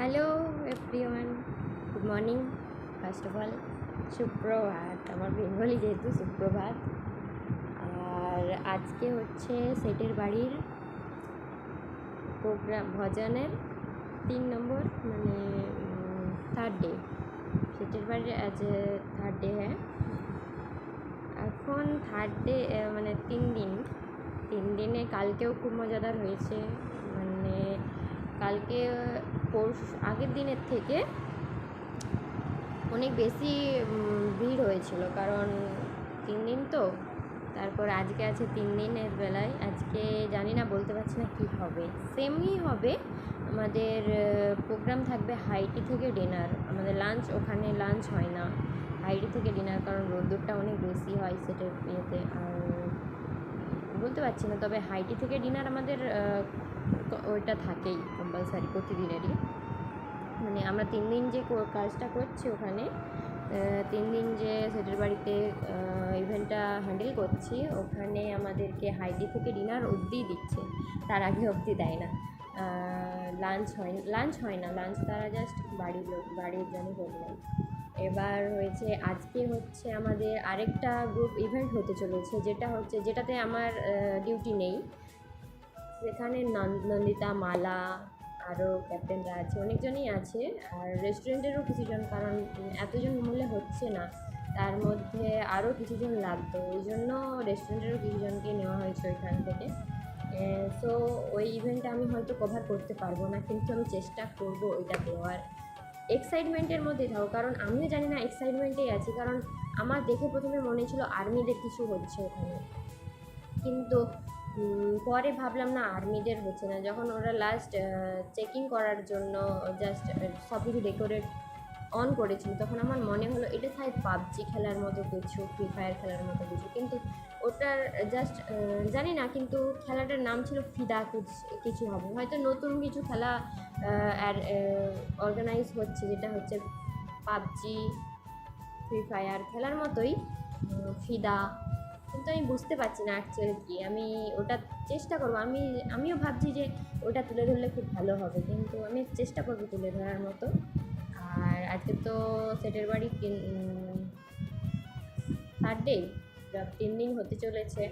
Hello everyone good morning first of all সুপ্রভাত, আমার Bengali যেহেতু সুপ্রভাত। আর আজকে হচ্ছে সেটের বাড়ির প্রোগ্রাম, ভজনের তিন নম্বর মানে থার্ড ডে সেটের বাড়ির আজ থার্ড ডে হ্যাঁ? এখন থার্ড ডে মানে তিন দিন। তিন দিনে কালকেও খুব মজাদার হয়েছে। মানে কালকে পরশু, আগের দিনের থেকে অনেক বেশি ভিড় হয়েছিল। কারণ তিন দিন তো, তারপর আজকে আছে তিন দিনের বেলায়। আজকে জানি না, বলতে পারছি না কী হবে। সেমই হবে, আমাদের প্রোগ্রাম থাকবে হাইটি থেকে ডিনার। আমাদের লাঞ্চ, ওখানে লাঞ্চ হয় না। হাইটি থেকে ডিনার, কারণ রোদ্দুরটা অনেক বেশি হয় সেটার ইয়েতে। আর বলতে পারছি না, তবে হাইটি থেকে ডিনার আমাদের ওইটা থাকেই কম্পালসারি প্রতিদিনেরই। মানে আমরা তিন দিন যে কাজটা করছি ওখানে তিন দিন যে সেটের বাড়িতে ইভেন্টটা হ্যান্ডেল করছি, ওখানে আমাদেরকে হাইডি থেকে ডিনার অবধিই দিচ্ছে। তার আগে অবধি দেয় না। লাঞ্চ হয় লাঞ্চ হয় না লাঞ্চ তারা জাস্ট বাড়ির লোক, বাড়ির জন্য করলেন এবার হয়েছে, আজকে হচ্ছে আমাদের আরেকটা গ্রুপ ইভেন্ট হতে চলেছে, যেটা হচ্ছে, যেটাতে আমার ডিউটি নেই। সেখানে নন- নন্দিতা, মালা, আরও ক্যাপ্টেনরা আছে, অনেকজনই আছে। আর রেস্টুরেন্টেরও কিছুজন, কারণ এতজন মূল্যে হচ্ছে না। তার মধ্যে আরও কিছুজন লাগতো। ওই জন্য রেস্টুরেন্টেরও কিছুজনকে নেওয়া হয়েছে ওইখান থেকে। সো ওই ইভেন্টটা আমি হয়তো কভার করতে পারব না, কিন্তু আমি চেষ্টা করব ওইটা দেওয়ার। এক্সাইটমেন্টের মধ্যে থাকো কারণ আমিও জানি না এক্সাইটমেন্টেই আছি, কারণ আমার দেখে প্রথমে মনে ছিল আর্মিদের কিছু হচ্ছে ওখানে। কিন্তু পরে ভাবলাম না আর্মিদের হচ্ছে না। যখন ওরা লাস্ট চেকিং করার জন্য জাস্ট সব কিছু ডেকোরেট অন করেছিল, তখন আমার মনে হলো এটা সাইড পাবজি খেলার মতো কিছু ফ্রি ফায়ার খেলার মতো কিছু। কিন্তু ওটার জাস্ট জানি না, কিন্তু খেলাটার নাম ছিল ফিদা কুছ- কিছু হবে। হয়তো নতুন কিছু খেলা অর্গানাইজ হচ্ছে, যেটা হচ্ছে পাবজি ফ্রি ফায়ার খেলার মতোই ফিদা কিন্তু আমি বুঝতে পারছি না অ্যাকচুয়ালি কি। আমি ওটা চেষ্টা করব। আমি, আমিও ভাবছি যে ওটা তুলে ধরলে খুব ভালো হবে। কিন্তু আমি চেষ্টা করব তুলে ধরার মতো। আর আজকে তো সেটের বাড়ি থার্ড ডে তিন দিন হতে চলেছে।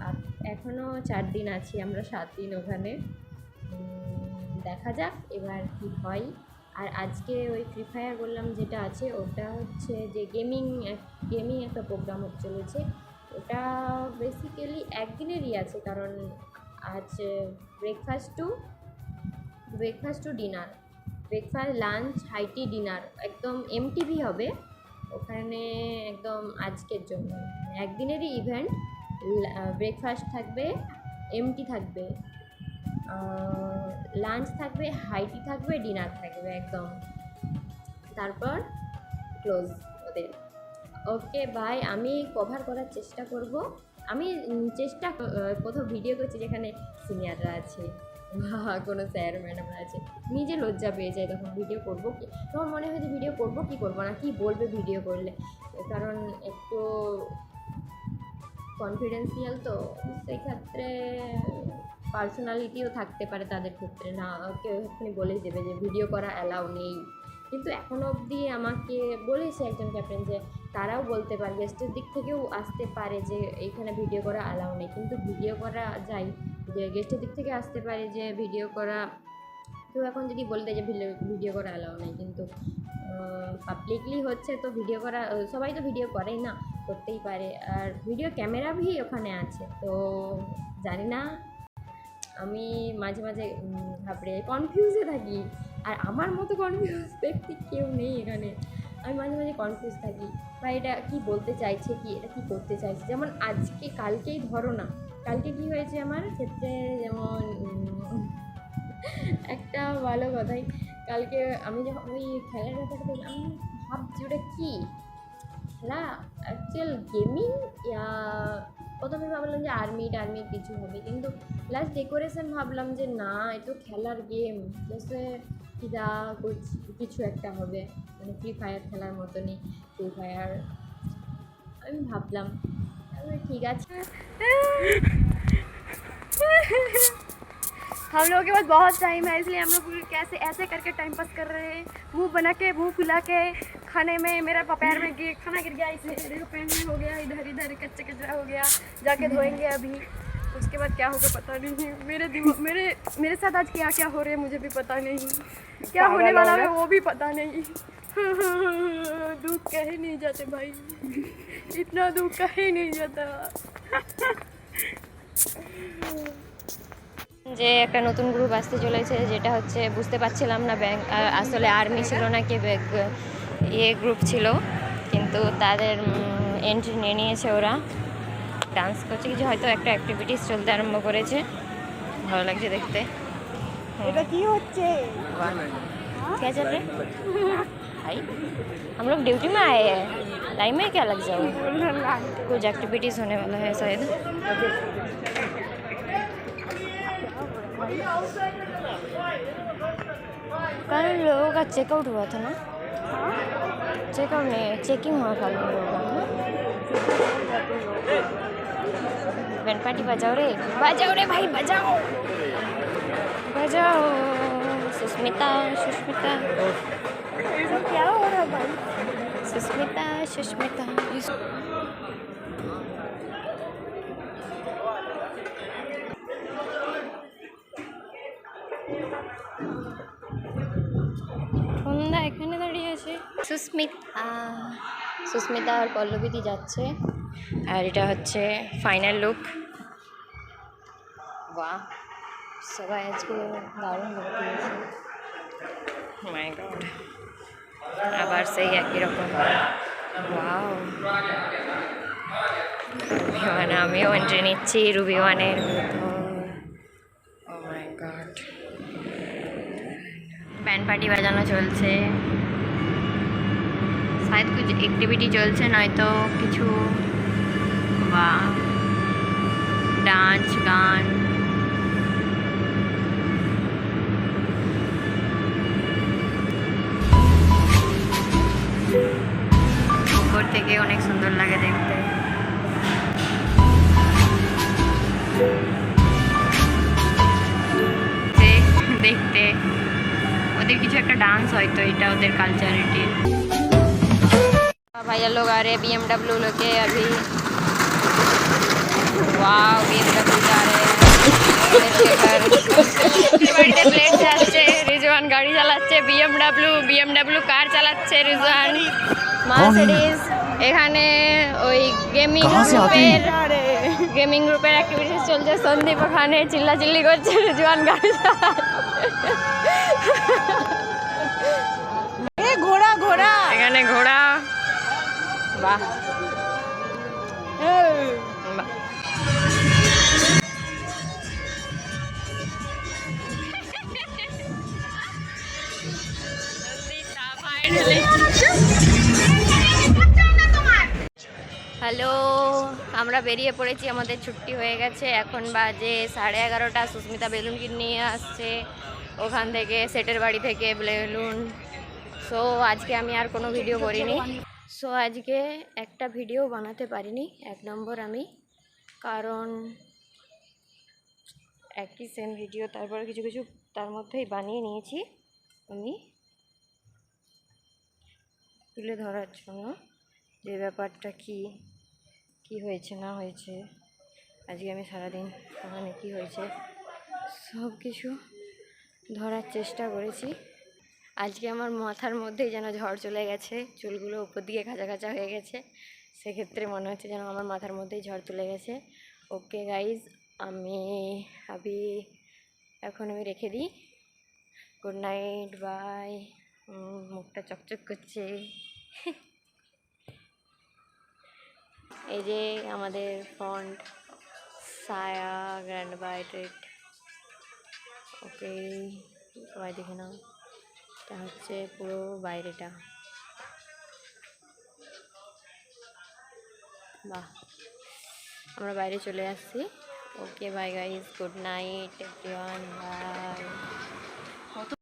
আর এখনও চার দিন আছি আমরা, সাত দিন ওখানে। দেখা যাক এবার কি হয়। আর আজকে ওই ফ্রি ফায়ার বললাম যেটা আছে, ওটা হচ্ছে যে গেমিং গেমিং একটা প্রোগ্রাম হতে চলেছে। ওটা বেসিক্যালি একদিনেরই আছে, কারণ আজ breakfast to breakfast to dinner breakfast lunch high tea dinner, একদম এমটিভি হবে, ওখানে একদম আজকের জন্য। একদিনেরই ইভেন্ট ব্রেকফাস্ট থাকবে, এমটি থাকবে লাঞ্চ থাকবে, হাইটি থাকবে ডিনার থাকবে, একদম। তারপর ক্লোজ ওদের। ওকে বাই আমি কভার করার চেষ্টা করব। আমি চেষ্টা কোথাও ভিডিও করছি যেখানে সিনিয়ররা আছে বা কোনো স্যার ম্যাডামরা আছে। নিজে লজ্জা পেয়ে যায় তখন ভিডিও করব কি। তখন মনে হয় যে ভিডিও করব কি করব না, কি বলবে ভিডিও করলে? কারণ একটু কনফিডেন্সিয়াল তো সেই ক্ষেত্রে পার্সোনালিটিও থাকতে পারে তাদের ক্ষেত্রে। না, কেউ এক্ষুনি বলেই দেবে যে ভিডিও করা অ্যালাউ নেই। কিন্তু এখনও অবধি আমাকে বলেছে একজন ক্যাপ্টেন যে তারাও বলতে পারে গেস্টের দিক থেকেও আসতে পারে যে এইখানে ভিডিও করা অ্যালাউ নেই। কিন্তু ভিডিও করা যায়। যে গেস্টের দিক থেকে আসতে পারে যে ভিডিও করা কেউ এখন যদি বলে দেয় যে ভিডিও করা অ্যালাউ নেই। কিন্তু পাবলিকলি হচ্ছে তো ভিডিও করা, সবাই তো ভিডিও করেই না, করতেই পারে। আর ভিডিও ক্যামেরা ভি ওখানে আছে, তো জানি না। আমি মাঝে মাঝে ঘাবড়ে কনফিউজে থাকি। আর আমার মতো কনফিউজ ব্যক্তি কেউ নেই এখানে। আমি মাঝে মাঝে কনফিউজ থাকি। বা এটা কি বলতে চাইছে, কি এটা কি করতে চাইছে? যেমন আজকে কালকেই ধরো না, কালকে কি হয়েছে আমার ক্ষেত্রে যেমন, একটা ভালো কথাই, কালকে আমি যখন ওই খেলার ব্যাপারটা আমি ভাবছি ওটা কী? খেলা? অ্যাকচুয়াল গেমিং ইয়া, প্রথমে ভাবলাম যে আর্মি টার্মি কিছু হবে, কিন্তু লাস্ট ডেকোরেশন ভাবলাম যে না এ তো খেলার গেম জেসে কিদা কুছ- কিছু একটা হবে মানে ফ্রি ফায়ার খেলার মতনই ফ্রি ফায়ার আমি ভাবলাম আমি ঠিক আছে हम लोगों के पास बहुत टाइम है इसलिए हम लोग कैसे ऐसे करके टाइम पास कर रहे हैं मुंह बना के मुंह फुला के खाने में मेरा पैर में गिर खाना गिर गया इसलिए देखो पैर में हो गया इधर इधर कच्चा कचरा हो गया जाके धोएंगे अभी उसके बाद क्या होगा पता नहीं मेरे दिमाग मेरे मेरे साथ आज क्या क्या हो रहा है मुझे भी पता नहीं क्या होने वाला है वो भी पता नहीं दुख कहे नहीं जाते भाई इतना दुख कहे नहीं जाता যে একটা নতুন গ্রুপ আসতে চলেছে যেটা হচ্ছে বুঝতে পারছিলাম না ব্যাংক আসলে আর্মি ছিল না কি ব্যাগ ইয়ে গ্রুপ ছিল কিন্তু তাদের এন্ট্রি নিয়ে নিয়েছে ওরা ডান্স করছে কিছু হয়তো একটা অ্যাক্টিভিটিস চলতে আরম্ভ করেছে ভালো লাগছে দেখতে এটা কি হচ্ছে वाह क्या चल रहा है भाई हम लोग ड्यूटी में आए हैं लाइन में क्या लग जाओ कुछ एक्टिविटीज़ होने वाला है शायद कल लोगों का चेकआउट हुआ था ना चेकआउट नहीं चेकिंग हुआ कल लोगों का हाँ? बैंड पार्टी बजाओ रे बजाओ रे भाई बजाओ बजाओ सुष्मिता सुष्मिता क्या हो रहा है भाई सुष्मिता सुष्मिता সন্ধ্যা এখানে দাঁড়িয়ে আছে সুস্মিতা সুস্মিতা আর পল্লবীদি যাচ্ছে আর এটা হচ্ছে ফাইনাল লুক বাহ সবাই আজকে দারুণ লোক দিয়েছে। মাই গড আবার সেই একই রকম। ওয়াও রুবিওয়ান আমিও এন্ট্রি নিচ্ছি রুবিওয়ানের। Oh my god band party বাজানো চলছে। শায়দ কিছু অ্যাক্টিভিটি চলছে নয়তো কিছু বা ডান্স গান উপর থেকে অনেক সুন্দর লাগে দেখতে যে- দেখতে ওদের কিছু একটা ডান্স হয়তো এটা ওদের কালচারিটির भैया लोग आ रहे हैं बी एमडब्ल्यू लेके अभी ওয়াও বিয়েটা পূজা প্লেট যাচ্ছে রিজওয়ান গাড়ি চালাচ্ছে বিএমডাব্লিউ বিএমডাব্লিউ কার চালাচ্ছে রিজওয়ান মার্সিডিজ এখানে ওই গেমিং গ্রুপের গেমিং গ্রুপের অ্যাক্টিভিটিস চলছে। সন্দীপ ওখানে চিল্লা চিল্লি করছে রিজওয়ান গাড়ি এ ঘোড়া ঘোড়া। এখানে ঘোড়া। বাহ। বাহ। হ্যালো, আমরা বেরিয়ে পড়েছি, আমাদের ছুটি হয়ে গেছে। এখন বাজে সাড়ে এগারোটা, সুস্মিতা বেলুন নিয়ে আসছে। ওখান থেকে সেটের বাড়ি থেকে বেলুন। সো আজকে আমি আর কোনো ভিডিও করিনি। সো আজকে একটা ভিডিও বানাতে পারিনি, এক নম্বর আমি। কারণ একই সেম ভিডিও তারপরে কিছু কিছু তার মধ্যেই বানিয়ে নিয়েছি আমি। তুলে ধরার জন্য যে ব্যাপারটা কি কি হয়েছে, না হয়েছে, আজকে আমি সারাদিন ওখানে কি হয়েছে, সব কিছু ধরার চেষ্টা করেছি। আজকে আমার মাথার মধ্যেই যেন ঝড় চলে গেছে, চুলগুলো উপর দিকে খাঁচা খাঁচা হয়ে গেছে। সেক্ষেত্রে মনে হচ্ছে যেন আমার মাথার মধ্যেই ঝড় চলে গেছে। ওকে গাইজ আমি আবি এখন আমি রেখে দিই। গুড নাইট বাই মুখটা চকচক করছে। এই যে আমাদের ফন্ট সায়া গ্র্যান্ড বাইটেড ওকে, সবাই দেখে নাও। এটা হচ্ছে পুরো বাইরেটা। বাহ। আমরা বাইরে চলে আসছি। Okay bye guys good night everyone bye